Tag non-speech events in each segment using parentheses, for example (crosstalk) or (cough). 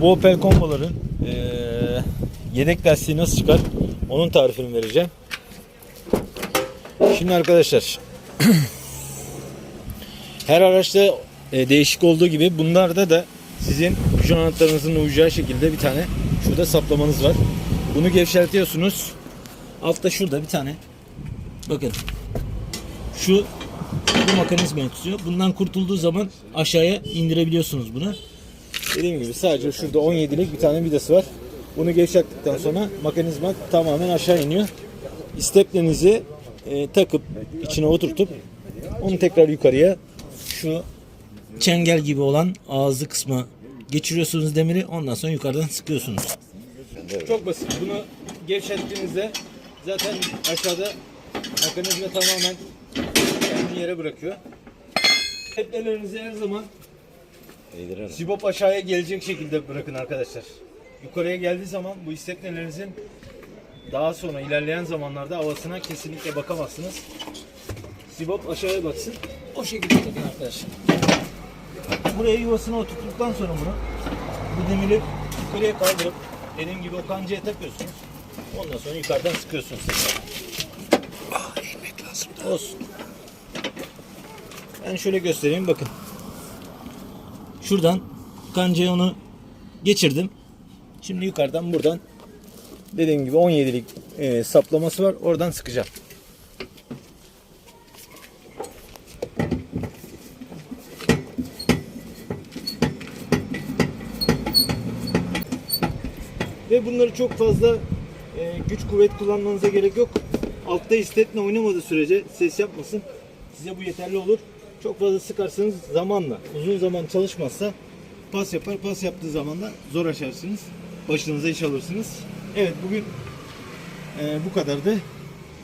Bu Opel komboların eee, yedek lastiği nasıl çıkar onun tarifini vereceğim. Şimdi arkadaşlar (clears throat) her araçta e, değişik olduğu gibi bunlarda da sizin şu anahtarınızın uyacağı şekilde bir tane şurada saplamanız var. Bunu gevşeltiyorsunuz. Altta şurada bir tane bakın şu bu mekanizmayı tutuyor. Bundan kurtulduğu zaman aşağıya indirebiliyorsunuz bunu. Dediğim gibi sadece şurada 17'lik bir tane vidası var. Bunu gevşettikten sonra mekanizma tamamen aşağı iniyor. İsteplenizi e, takıp içine oturtup onu tekrar yukarıya şu çengel gibi olan ağzı kısma geçiriyorsunuz demiri ondan sonra yukarıdan sıkıyorsunuz. Çok basit. Bunu gevşettiğinizde zaten aşağıda mekanizma tamamen kendini yere bırakıyor. Tepnelerinizi her zaman Sibop aşağıya gelecek şekilde bırakın arkadaşlar. Yukarıya geldiği zaman bu istepnelerinizin daha sonra ilerleyen zamanlarda havasına kesinlikle bakamazsınız. Sibop aşağıya baksın. O şekilde bakın arkadaşlar. Buraya yuvasına oturttuktan sonra bunu bu demiri yukarıya kaldırıp dediğim gibi o kancaya takıyorsunuz. Ondan sonra yukarıdan sıkıyorsunuz tekrar. Olsun. Ben şöyle göstereyim bakın. Şuradan kancaya onu geçirdim. Şimdi yukarıdan buradan dediğim gibi 17'lik e, saplaması var. Oradan sıkacağım. Ve bunları çok fazla e, güç kuvvet kullanmanıza gerek yok. Altta istetme oynamadığı sürece ses yapmasın. Size bu yeterli olur. Çok fazla sıkarsanız zamanla, uzun zaman çalışmazsa pas yapar. Pas yaptığı zaman da zor açarsınız. Başınıza iş alırsınız. Evet bugün e, bu kadardı.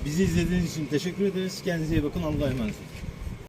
Bizi izlediğiniz için teşekkür ederiz. Kendinize iyi bakın. Allah'a emanet olun.